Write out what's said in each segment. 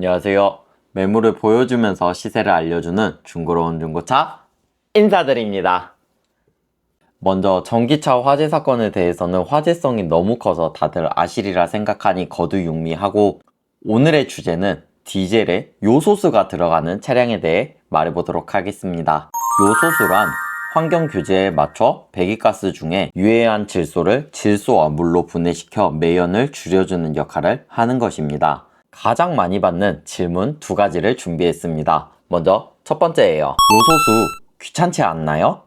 안녕하세요. 매물을 보여주면서 시세를 알려주는 중고로운 중고차 인사드립니다. 먼저 전기차 화재 사건에 대해서는 화재성이 너무 커서 다들 아시리라 생각하니 거두육미하고 오늘의 주제는 디젤에 요소수가 들어가는 차량에 대해 말해보도록 하겠습니다. 요소수란 환경 규제에 맞춰 배기가스 중에 유해한 질소를 질소와 물로 분해시켜 매연을 줄여주는 역할을 하는 것입니다. 가장 많이 받는 질문 두 가지를 준비했습니다. 먼저 첫 번째예요. 요소수 귀찮지 않나요?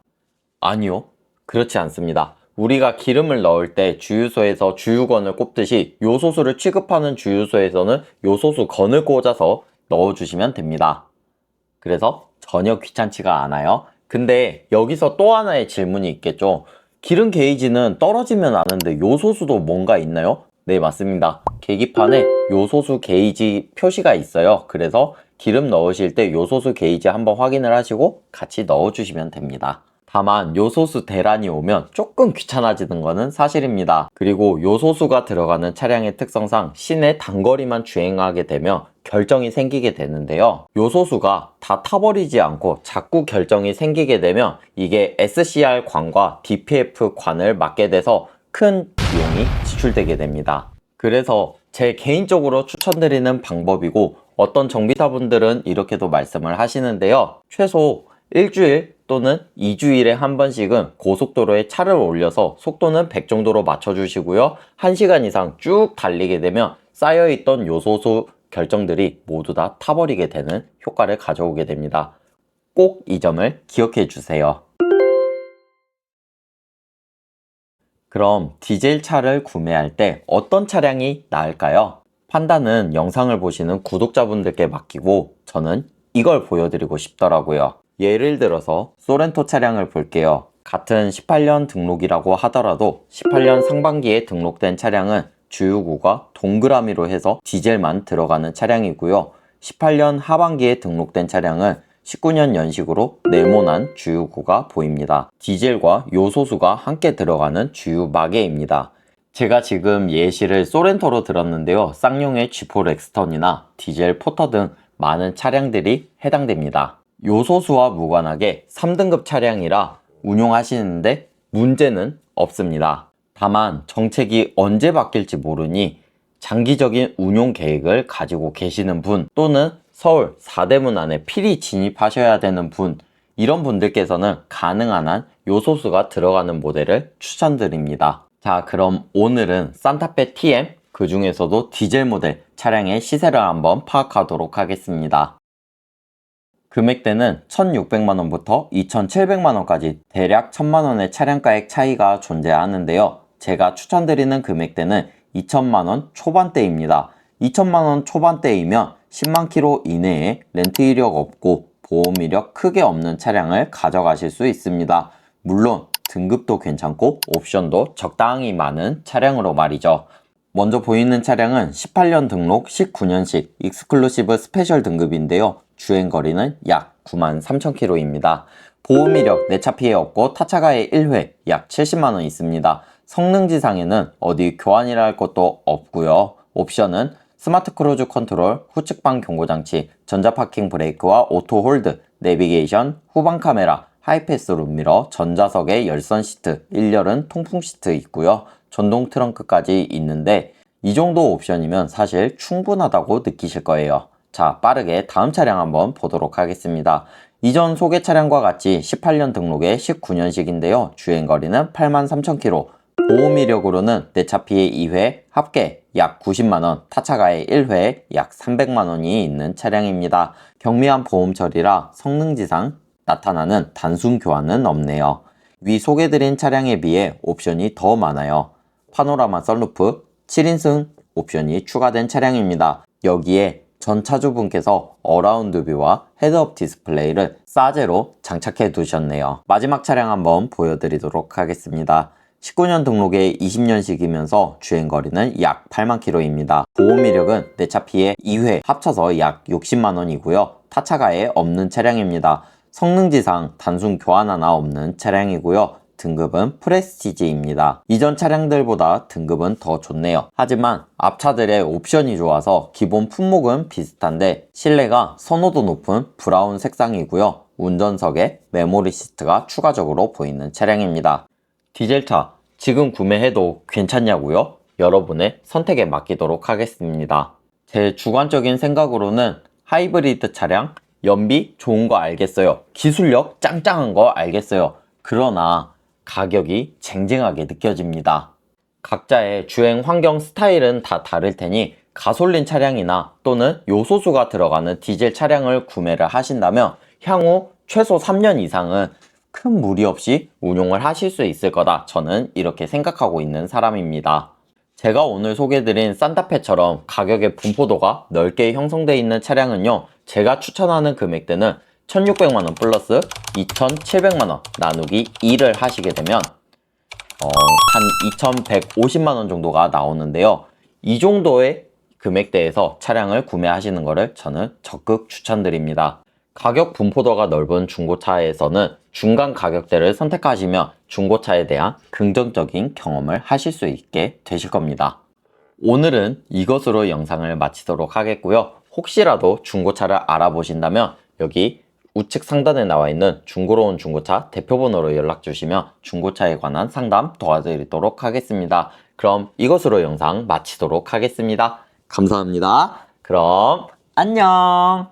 아니요. 그렇지 않습니다. 우리가 기름을 넣을 때 주유소에서 주유건을 꼽듯이 요소수를 취급하는 주유소에서는 요소수 건을 꽂아서 넣어주시면 됩니다. 그래서 전혀 귀찮지가 않아요. 근데 여기서 또 하나의 질문이 있겠죠. 기름 게이지는 떨어지면 아는데 요소수도 뭔가 있나요? 네, 맞습니다. 계기판에 요소수 게이지 표시가 있어요. 그래서 기름 넣으실 때 요소수 게이지 한번 확인을 하시고 같이 넣어주시면 됩니다. 다만 요소수 대란이 오면 조금 귀찮아지는 것은 사실입니다. 그리고 요소수가 들어가는 차량의 특성상 시내 단거리만 주행하게 되면 결정이 생기게 되는데요. 요소수가 다 타버리지 않고 자꾸 결정이 생기게 되면 이게 SCR 관과 DPF 관을 맡게 돼서 큰 비용이 지출되게 됩니다. 그래서 제 개인적으로 추천드리는 방법이고 어떤 정비사분들은 이렇게도 말씀을 하시는데요. 최소 일주일 또는 2주일에 한 번씩은 고속도로에 차를 올려서 속도는 100 정도로 맞춰주시고요. 1시간 이상 쭉 달리게 되면 쌓여있던 요소수 결정들이 모두 다 타버리게 되는 효과를 가져오게 됩니다. 꼭 이 점을 기억해 주세요. 그럼 디젤 차를 구매할 때 어떤 차량이 나을까요? 판단은 영상을 보시는 구독자분들께 맡기고 저는 이걸 보여드리고 싶더라고요. 예를 들어서 소렌토 차량을 볼게요. 같은 18년 등록이라고 하더라도 18년 상반기에 등록된 차량은 주유구가 동그라미로 해서 디젤만 들어가는 차량이고요. 18년 하반기에 등록된 차량은 19년 연식으로 네모난 주유구가 보입니다. 디젤과 요소수가 함께 들어가는 주유 마개입니다. 제가 지금 예시를 소렌토로 들었는데요. 쌍용의 G4 렉스턴이나 디젤 포터 등 많은 차량들이 해당됩니다. 요소수와 무관하게 3등급 차량이라 운용하시는데 문제는 없습니다. 다만 정책이 언제 바뀔지 모르니 장기적인 운용 계획을 가지고 계시는 분 또는 서울 4대문 안에 필히 진입하셔야 되는 분 이런 분들께서는 가능한 한 요소수가 들어가는 모델을 추천드립니다. 자 그럼 오늘은 산타페 TM 그 중에서도 디젤 모델 차량의 시세를 한번 파악하도록 하겠습니다. 금액대는 1,600만원부터 2,700만원까지 대략 1,000만원의 차량가액 차이가 존재하는데요. 제가 추천드리는 금액대는 2천만원 초반대입니다. 2천만원 초반대이면 10만 킬로 이내에 렌트 이력 없고 보험 이력 크게 없는 차량을 가져가실 수 있습니다. 물론 등급도 괜찮고 옵션도 적당히 많은 차량으로 말이죠. 먼저 보이는 차량은 18년 등록 19년식 익스클루시브 스페셜 등급인데요. 주행거리는 약 9만 3천 킬로입니다. 보험 이력 내 차 피해 없고 타차가의 1회 약 70만원 있습니다. 성능 지상에는 어디 교환이라 할 것도 없고요. 옵션은 스마트 크루즈 컨트롤, 후측방 경고장치, 전자파킹 브레이크와 오토 홀드, 내비게이션, 후방 카메라, 하이패스 룸미러, 전자석에 열선 시트, 1열은 통풍 시트 있고요. 전동 트렁크까지 있는데 이 정도 옵션이면 사실 충분하다고 느끼실 거예요. 자, 빠르게 다음 차량 한번 보도록 하겠습니다. 이전 소개 차량과 같이 18년 등록의 19년식인데요. 주행거리는 83,000km, 보험 이력으로는 내차 피해 2회, 합계 약 90만원, 타차가의 1회 약 300만원이 있는 차량입니다. 경미한 보험 처리라 성능지상 나타나는 단순 교환은 없네요. 위 소개드린 차량에 비해 옵션이 더 많아요. 파노라마 썬루프, 7인승 옵션이 추가된 차량입니다. 여기에 전 차주분께서 어라운드 뷰와 헤드업 디스플레이를 싸제로 장착해 두셨네요. 마지막 차량 한번 보여드리도록 하겠습니다. 19년 등록의 20년식이면서 주행거리는 약 8만 킬로입니다. 보험 이력은 내 차 피해 2회 합쳐서 약 60만 원이고요. 타차가에 없는 차량입니다. 성능지상 단순 교환 하나 없는 차량이고요. 등급은 프레스티지입니다. 이전 차량들보다 등급은 더 좋네요. 하지만 앞차들의 옵션이 좋아서 기본 품목은 비슷한데 실내가 선호도 높은 브라운 색상이고요. 운전석에 메모리 시트가 추가적으로 보이는 차량입니다. 디젤차 지금 구매해도 괜찮냐고요? 여러분의 선택에 맡기도록 하겠습니다. 제 주관적인 생각으로는 하이브리드 차량 연비 좋은 거 알겠어요. 기술력 짱짱한 거 알겠어요. 그러나 가격이 쟁쟁하게 느껴집니다. 각자의 주행 환경 스타일은 다 다를 테니 가솔린 차량이나 또는 요소수가 들어가는 디젤 차량을 구매를 하신다면 향후 최소 3년 이상은 큰 무리 없이 운용을 하실 수 있을 거다. 저는 이렇게 생각하고 있는 사람입니다. 제가 오늘 소개드린 산타페처럼 가격의 분포도가 넓게 형성되어 있는 차량은요, 제가 추천하는 금액대는 1600만원 플러스 2700만원 나누기 2를 하시게 되면, 어, 한 2150만원 정도가 나오는데요. 이 정도의 금액대에서 차량을 구매하시는 것을 저는 적극 추천드립니다. 가격 분포도가 넓은 중고차에서는 중간 가격대를 선택하시면 중고차에 대한 긍정적인 경험을 하실 수 있게 되실 겁니다. 오늘은 이것으로 영상을 마치도록 하겠고요. 혹시라도 중고차를 알아보신다면 여기 우측 상단에 나와 있는 중고로운 중고차 대표번호로 연락 주시면 중고차에 관한 상담 도와드리도록 하겠습니다. 그럼 이것으로 영상 마치도록 하겠습니다. 감사합니다. 그럼 안녕!